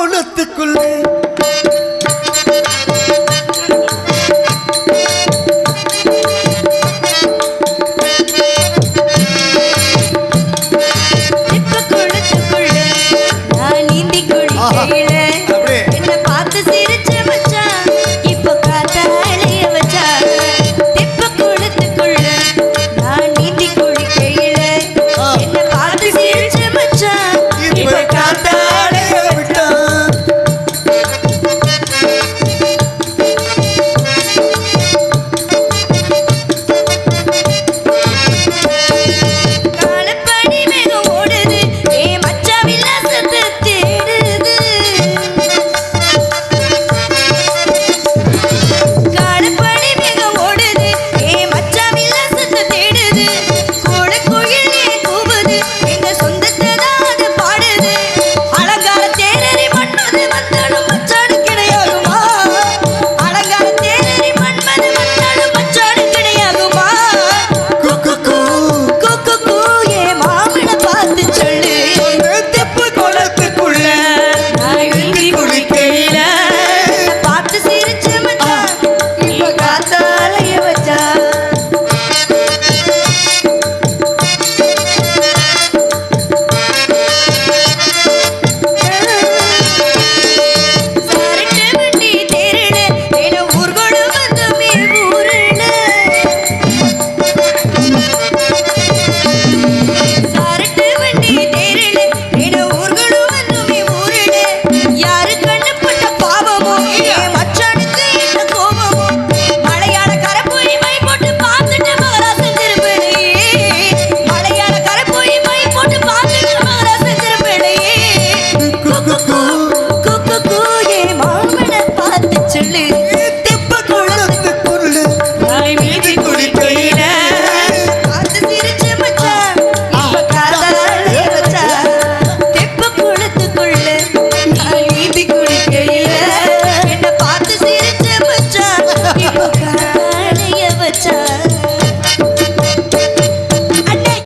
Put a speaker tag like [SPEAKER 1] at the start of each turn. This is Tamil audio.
[SPEAKER 1] கோலத்துக்குள்ளே
[SPEAKER 2] இப்ப குளத்துக்குள்ள
[SPEAKER 1] ஆஹா.